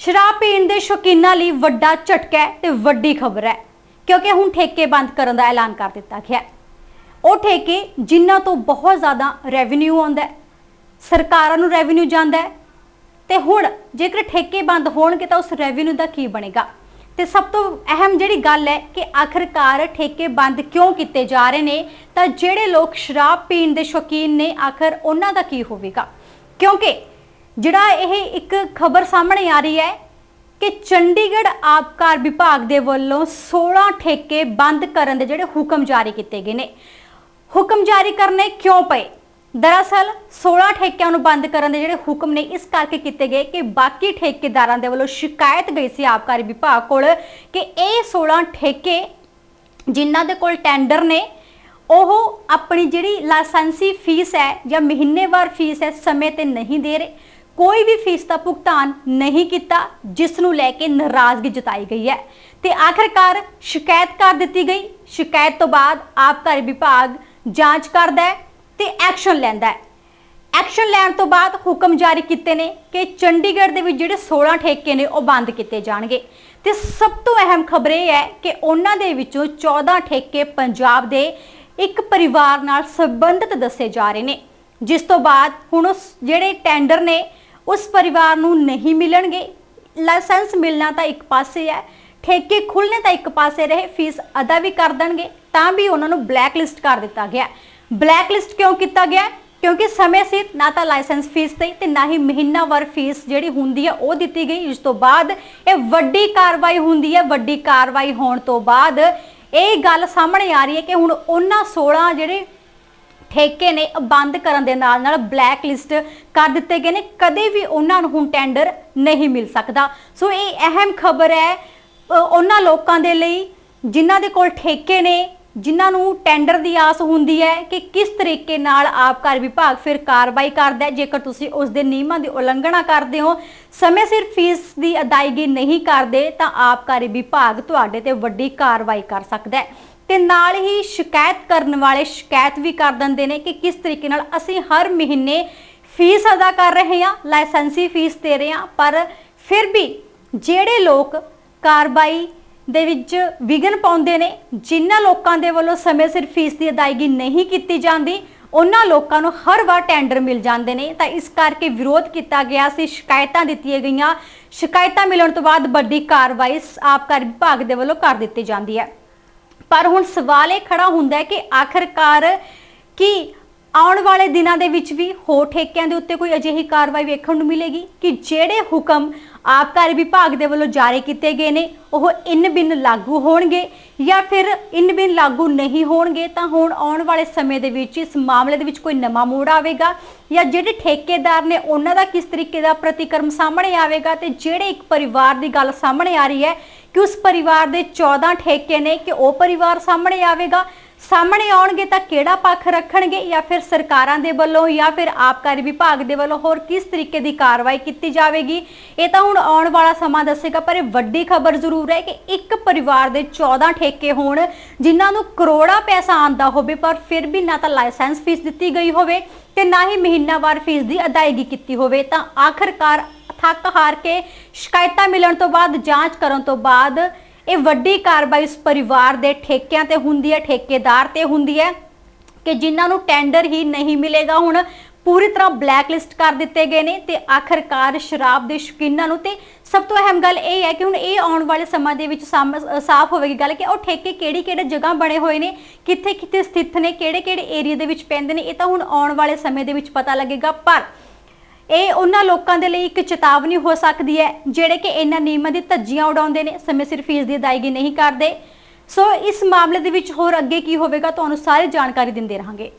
ਸ਼ਰਾਬ ਪੀਣ ਦੇ ਸ਼ੌਕੀਨਾਂ ਲਈ ਵੱਡਾ ਝਟਕਾ ਹੈ ਤੇ ਵੱਡੀ ਖਬਰ ਹੈ, ਕਿਉਂਕਿ ਹੁਣ ਠੇਕੇ ਬੰਦ ਕਰਨ ਦਾ ਐਲਾਨ ਕਰ ਦਿੱਤਾ ਗਿਆ ਹੈ। ਉਹ ਠੇਕੇ ਜਿਨ੍ਹਾਂ ਤੋਂ ਬਹੁਤ ਜ਼ਿਆਦਾ ਰੈਵਨਿਊ ਆਉਂਦਾ ਹੈ, ਸਰਕਾਰਾਂ ਨੂੰ ਰੈਵਨਿਊ ਜਾਂਦਾ ਹੈ, ਤੇ ਹੁਣ ਜੇਕਰ ਠੇਕੇ ਬੰਦ ਹੋਣਗੇ ਤਾਂ ਉਸ ਰੈਵਨਿਊ ਦਾ ਕੀ ਬਣੇਗਾ? ਤੇ ਸਭ ਤੋਂ ਅਹਿਮ ਜਿਹੜੀ ਗੱਲ ਹੈ ਕਿ ਆਖਰਕਾਰ ਠੇਕੇ ਬੰਦ ਕਿਉਂ ਕੀਤੇ ਜਾ ਰਹੇ ਨੇ, ਤਾਂ ਜਿਹੜੇ ਲੋਕ ਸ਼ਰਾਬ ਪੀਣ ਦੇ ਸ਼ੌਕੀਨ ਨੇ, ਆਖਰ ਉਹਨਾਂ ਦਾ ਕੀ ਹੋਵੇਗਾ? ਕਿਉਂਕਿ ਜਿਹੜਾ ਇਹ ਇੱਕ ਖਬਰ ਸਾਹਮਣੇ ਆ ਰਹੀ ਹੈ ਕਿ ਚੰਡੀਗੜ੍ਹ ਆਬਕਾਰ ਵਿਭਾਗ ਦੇ ਵੱਲੋਂ 16 ਠੇਕੇ ਬੰਦ ਕਰਨ ਦੇ ਜਿਹੜੇ ਹੁਕਮ ਜਾਰੀ ਕੀਤੇ ਗਏ ਨੇ। ਹੁਕਮ ਜਾਰੀ ਕਰਨੇ ਕਿਉਂ ਪਏ? ਦਰਅਸਲ 16 ਠੇਕਿਆਂ ਨੂੰ ਬੰਦ ਕਰਨ ਦੇ ਜਿਹੜੇ ਹੁਕਮ ਨੇ, ਇਸ ਕਰਕੇ ਕੀਤੇ ਗਏ ਕਿ ਬਾਕੀ ਠੇਕੇਦਾਰਾਂ ਦੇ ਵੱਲੋਂ ਸ਼ਿਕਾਇਤ ਗਈ ਸੀ ਆਬਕਾਰੀ ਵਿਭਾਗ ਕੋਲ ਕਿ ਇਹ 16 ਠੇਕੇ ਜਿਨ੍ਹਾਂ ਦੇ ਕੋਲ ਟੈਂਡਰ ਨੇ, ਉਹ ਆਪਣੀ ਜਿਹੜੀ ਲਾਇਸੈਂਸੀ ਫੀਸ ਹੈ ਜਾਂ ਮਹੀਨੇਵਾਰ ਫੀਸ ਹੈ, ਸਮੇਂ ਤੇ ਨਹੀਂ ਦੇ ਰਹੇ। ਕੋਈ ਵੀ ਫੀਸ ਦਾ ਭੁਗਤਾਨ ਨਹੀਂ ਕੀਤਾ, ਜਿਸ ਨੂੰ ਲੈ ਕੇ ਨਾਰਾਜ਼ਗੀ ਜਤਾਈ ਗਈ ਹੈ। ਤੇ ਆਖਰਕਾਰ ਸ਼ਿਕਾਇਤ ਕਰ ਦਿੱਤੀ ਗਈ। ਸ਼ਿਕਾਇਤ ਤੋਂ ਬਾਅਦ ਆਬਕਾਰੀ ਵਿਭਾਗ ਜਾਂਚ ਕਰਦਾ ਹੈ ਤੇ ਐਕਸ਼ਨ ਲੈਂਦਾ ਹੈ। ਐਕਸ਼ਨ ਲੈਣ ਤੋਂ ਬਾਅਦ ਹੁਕਮ ਜਾਰੀ ਕੀਤੇ ਨੇ ਕਿ ਚੰਡੀਗੜ੍ਹ ਦੇ ਵਿੱਚ ਜਿਹੜੇ 16 ਠੇਕੇ ਨੇ, ਉਹ ਬੰਦ ਕੀਤੇ ਜਾਣਗੇ। ਤੇ ਸਭ ਤੋਂ ਅਹਿਮ ਖਬਰ ਇਹ ਹੈ ਕਿ ਉਹਨਾਂ ਦੇ ਵਿੱਚੋਂ 14 ਠੇਕੇ ਪੰਜਾਬ ਦੇ ਇੱਕ ਪਰਿਵਾਰ ਨਾਲ ਸੰਬੰਧਿਤ ਦੱਸੇ ਜਾ ਰਹੇ ਨੇ। ਜਿਸ ਤੋਂ ਬਾਅਦ ਹੁਣ ਉਸ ਜਿਹੜੇ ਟੈਂਡਰ ਨੇ ਉਸ ਪਰਿਵਾਰ ਨੂੰ ਨਹੀਂ ਮਿਲਣਗੇ। ਲਾਇਸੈਂਸ ਮਿਲਣਾ ਤਾਂ ਇੱਕ ਪਾਸੇ ਹੈ, ਠੇਕੇ ਖੁੱਲਣੇ ਤਾਂ ਇੱਕ ਪਾਸੇ ਰਹੇ, ਫੀਸ ਅਦਾ ਵੀ ਕਰ ਦੇਣਗੇ, ਤਾਂ ਵੀ ਉਹਨਾਂ ਨੂੰ ਬਲੈਕ ਲਿਸਟ ਕਰ ਦਿੱਤਾ ਗਿਆ ਬਲੈਕ ਲਿਸਟ ਕਿਉਂ ਕੀਤਾ ਗਿਆ ਕਿਉਂਕਿ ਸਮੇਂ ਸਿਰ ਨਾ ਤਾਂ ਲਾਇਸੈਂਸ ਫੀਸ ਤੇ ਤੇ ਨਾ ਹੀ ਮਹੀਨਾਵਾਰ ਫੀਸ ਜਿਹੜੀ ਹੁੰਦੀ ਹੈ, ਉਹ ਦਿੱਤੀ ਗਈ। ਜਿਸ ਤੋਂ ਬਾਅਦ ਇਹ ਵੱਡੀ ਕਾਰਵਾਈ ਹੁੰਦੀ ਹੈ, ਵੱਡੀ ਕਾਰਵਾਈ ਹੋਣ ਤੋਂ ਬਾਅਦ ਇਹ ਗੱਲ ਸਾਹਮਣੇ ਆ ਰਹੀ ਹੈ ਕਿ ਹੁਣ ਉਹਨਾਂ 16 ਜਿਹੜੇ ਠੇਕੇ ਨੇ ਬੰਦ ਕਰਨ ਦੇ ਨਾਲ ਨਾਲ ਬਲੈਕ ਲਿਸਟ ਕਰ ਦਿੱਤੇ ਗਏ ਨੇ। ਕਦੇ ਵੀ ਉਹਨਾਂ ਨੂੰ ਹੁਣ ਟੈਂਡਰ ਨਹੀਂ ਮਿਲ ਸਕਦਾ। ਸੋ ਇਹ ਅਹਿਮ ਖਬਰ ਹੈ ਉਹਨਾਂ ਲੋਕਾਂ ਦੇ ਲਈ ਜਿਨ੍ਹਾਂ ਦੇ ਕੋਲ ਠੇਕੇ ਨੇ ਜਿਨ੍ਹਾਂ ਨੂੰ ਟੈਂਡਰ ਦੀ ਆਸ ਹੁੰਦੀ ਹੈ ਕਿ ਕਿਸ ਤਰੀਕੇ ਨਾਲ ਆਬਕਾਰੀ ਵਿਭਾਗ ਫਿਰ ਕਾਰਵਾਈ ਕਰਦਾ ਹੈ, ਜੇਕਰ ਤੁਸੀਂ ਉਸ ਦੇ ਨਿਯਮਾਂ ਦੀ ਉਲੰਘਣਾ ਕਰਦੇ ਹੋ, ਸਮੇਂ ਸਿਰ ਫੀਸ ਦੀ ਅਦਾਇਗੀ ਨਹੀਂ ਕਰਦੇ, ਤਾਂ ਆਬਕਾਰੀ ਵਿਭਾਗ ਤੁਹਾਡੇ ਤੇ ਵੱਡੀ ਕਾਰਵਾਈ ਕਰ ਸਕਦਾ ਹੈ। ਤੇ ਨਾਲ ਹੀ ਸ਼ਿਕਾਇਤ ਕਰਨ ਵਾਲੇ ਸ਼ਿਕਾਇਤ ਵੀ ਕਰ ਦਿੰਦੇ ਨੇ ਕਿ ਕਿਸ ਤਰੀਕੇ ਨਾਲ ਅਸੀਂ ਹਰ ਮਹੀਨੇ ਫੀਸ ਅਦਾ ਕਰ ਰਹੇ ਹਾਂ ਲਾਇਸੈਂਸੀ ਫੀਸ ਦੇ ਰਹੇ ਹਾਂ, ਪਰ ਫਿਰ ਵੀ ਜਿਹੜੇ ਲੋਕ ਕਾਰਵਾਈ ਦੇ ਵਿੱਚ ਵਿਘਨ ਪਾਉਂਦੇ ਨੇ, ਜਿਨ੍ਹਾਂ ਲੋਕਾਂ ਦੇ ਵੱਲੋਂ ਸਮੇਂ ਸਿਰ ਫੀਸ ਦੀ ਅਦਾਇਗੀ ਨਹੀਂ ਕੀਤੀ ਜਾਂਦੀ, ਉਹਨਾਂ ਲੋਕਾਂ ਨੂੰ ਹਰ ਵਾਰ ਟੈਂਡਰ ਮਿਲ ਜਾਂਦੇ ਨੇ। ਤਾਂ ਇਸ ਕਰਕੇ ਵਿਰੋਧ ਕੀਤਾ ਗਿਆ ਸੀ, ਸ਼ਿਕਾਇਤਾਂ ਦਿੱਤੀਆਂ ਗਈਆਂ। ਸ਼ਿਕਾਇਤਾਂ ਮਿਲਣ ਤੋਂ ਬਾਅਦ ਵੱਡੀ ਕਾਰਵਾਈ ਆਬਕਾਰੀ ਵਿਭਾਗ ਦੇ ਵੱਲੋਂ ਕਰ ਦਿੱਤੀ ਜਾਂਦੀ ਹੈ। ਪਰ ਹੁਣ ਸਵਾਲ ਇਹ ਖੜਾ ਹੁੰਦਾ ਹੈ ਕਿ ਆਖਰਕਾਰ ਕੀ ਆਉਣ ਵਾਲੇ ਦਿਨਾਂ ਦੇ ਵਿੱਚ ਵੀ ਹੋਰ ਠੇਕਿਆਂ ਦੇ ਉੱਤੇ ਕੋਈ ਅਜਿਹੀ ਕਾਰਵਾਈ ਵੇਖਣ ਨੂੰ ਮਿਲੇਗੀ ਕਿ ਜਿਹੜੇ ਹੁਕਮ ਆਬਕਾਰੀ ਵਿਭਾਗ ਦੇ ਵੱਲੋਂ ਜਾਰੀ ਕੀਤੇ ਗਏ ਨੇ, ਉਹ ਇਨ ਬਿਨ ਲਾਗੂ ਹੋਣਗੇ ਜਾਂ ਫਿਰ ਇਨ ਬਿਨ ਲਾਗੂ ਨਹੀਂ ਹੋਣਗੇ, ਤਾਂ ਹੁਣ ਆਉਣ ਵਾਲੇ ਸਮੇਂ ਦੇ ਵਿੱਚ ਇਸ ਮਾਮਲੇ ਦੇ ਵਿੱਚ ਕੋਈ ਨਵਾਂ ਮੋੜ ਆਵੇਗਾ ਜਾਂ ਜਿਹੜੇ ਠੇਕੇਦਾਰ ਨੇ ਉਹਨਾਂ ਦਾ ਕਿਸ ਤਰੀਕੇ ਦਾ ਪ੍ਰਤੀਕਰਮ ਸਾਹਮਣੇ ਆਵੇਗਾ ਤੇ ਜਿਹੜੇ ਇੱਕ ਪਰਿਵਾਰ ਦੀ ਗੱਲ ਸਾਹਮਣੇ ਆ ਰਹੀ ਹੈ ਕਿ ਉਸ ਪਰਿਵਾਰ ਦੇ 14 ਠੇਕੇ ਨੇ ਕਿ ਉਹ ਪਰਿਵਾਰ ਸਾਹਮਣੇ ਆਵੇਗਾ ਸਾਹਮਣੇ ਆਉਣਗੇ ਤਾਂ ਕਿਹੜਾ ਪੱਖ ਰੱਖਣਗੇ ਜਾਂ ਫਿਰ ਸਰਕਾਰਾਂ ਦੇ ਵੱਲੋਂ ਜਾਂ ਫਿਰ ਆਬਕਾਰੀ ਵਿਭਾਗ ਦੇ ਵੱਲੋਂ ਹੋਰ ਕਿਸ ਤਰੀਕੇ ਦੀ ਕਾਰਵਾਈ ਕੀਤੀ ਜਾਵੇਗੀ? ਇਹ ਤਾਂ ਹੁਣ ਆਉਣ ਵਾਲਾ ਸਮਾਂ ਦੱਸੇਗਾ, ਪਰ ਇਹ ਵੱਡੀ ਖਬਰ ਜ਼ਰੂਰ ਹੈ ਕਿ ਇੱਕ ਪਰਿਵਾਰ ਦੇ 14 ਠੇਕੇ ਹੋਣ, ਜਿਨ੍ਹਾਂ ਨੂੰ ਕਰੋੜਾਂ ਪੈਸਾ ਆਂਦਾ ਹੋਵੇ, ਪਰ ਫਿਰ ਵੀ ਨਾ ਤਾਂ ਲਾਇਸੈਂਸ ਫੀਸ ਦਿੱਤੀ ਗਈ ਹੋਵੇ ਤੇ ਨਾ ਹੀ ਮਹੀਨਾਵਾਰ ਫੀਸ ਦੀ ਅਦਾਇਗੀ ਕੀਤੀ ਹੋਵੇ। ਤਾਂ ਆਖਰਕਾਰ ਥੱਕ ਹਾਰ ਕੇ ਸ਼ਿਕਾਇਤਾਂ ਮਿਲਣ ਤੋਂ ਬਾਅਦ, ਜਾਂਚ ਕਰਨ ਤੋਂ ਬਾਅਦ ਇਹ ਵੱਡੀ ਕਾਰਵਾਈ ਉਸ ਪਰਿਵਾਰ ਦੇ ਠੇਕਿਆਂ ਤੇ ਹੁੰਦੀ ਹੈ, ਠੇਕੇਦਾਰ ਤੇ ਹੁੰਦੀ ਹੈ ਕਿ ਜਿਨ੍ਹਾਂ ਨੂੰ ਟੈਂਡਰ ਹੀ ਨਹੀਂ ਮਿਲੇਗਾ। ਹੁਣ ਪੂਰੀ ਤਰ੍ਹਾਂ ਬਲੈਕ ਕਰ ਦਿੱਤੇ ਗਏ ਨੇ ਤੇ ਆਖਰਕਾਰ ਸ਼ਰਾਬ ਦੇ ਸ਼ੌਕੀਨਾਂ ਨੂੰ ਤੇ ਸਭ ਤੋਂ ਅਹਿਮ ਗੱਲ ਇਹ ਹੈ ਕਿ ਹੁਣ ਇਹ ਆਉਣ ਵਾਲੇ ਸਮਾਂ ਦੇ ਵਿੱਚ ਸਾਫ਼ ਹੋਵੇਗੀ ਗੱਲ ਕਿ ਉਹ ਠੇਕੇ ਕਿਹੜੀ ਕਿਹੜੇ ਜਗ੍ਹਾ ਬਣੇ ਹੋਏ ਨੇ ਕਿੱਥੇ ਕਿੱਥੇ ਸਥਿਤ ਨੇ ਕਿਹੜੇ ਕਿਹੜੇ ਏਰੀਆ ਦੇ ਵਿੱਚ ਪੈਂਦੇ ਨੇ, ਇਹ ਤਾਂ ਹੁਣ ਆਉਣ ਵਾਲੇ ਸਮੇਂ ਦੇ ਵਿੱਚ ਪਤਾ ਲੱਗੇਗਾ। ਪਰ ਇਹ ਉਹਨਾਂ ਲੋਕਾਂ ਦੇ ਲਈ ਇੱਕ ਚੇਤਾਵਨੀ ਹੋ ਸਕਦੀ ਹੈ, ਜਿਹੜੇ ਕਿ ਇਹਨਾਂ ਨਿਯਮਾਂ ਦੀ ਧੱਜੀਆਂ ਉਡਾਉਂਦੇ ਨੇ, ਸਮੇਂ ਸਿਰ ਫੀਸ ਦੀ ਅਦਾਇਗੀ ਨਹੀਂ ਕਰਦੇ। ਸੋ ਇਸ ਮਾਮਲੇ ਦੇ ਵਿੱਚ ਹੋਰ ਅੱਗੇ ਕੀ ਹੋਵੇਗਾ, ਤੁਹਾਨੂੰ ਸਾਰੀ ਜਾਣਕਾਰੀ ਦਿੰਦੇ ਰਹਾਂਗੇ।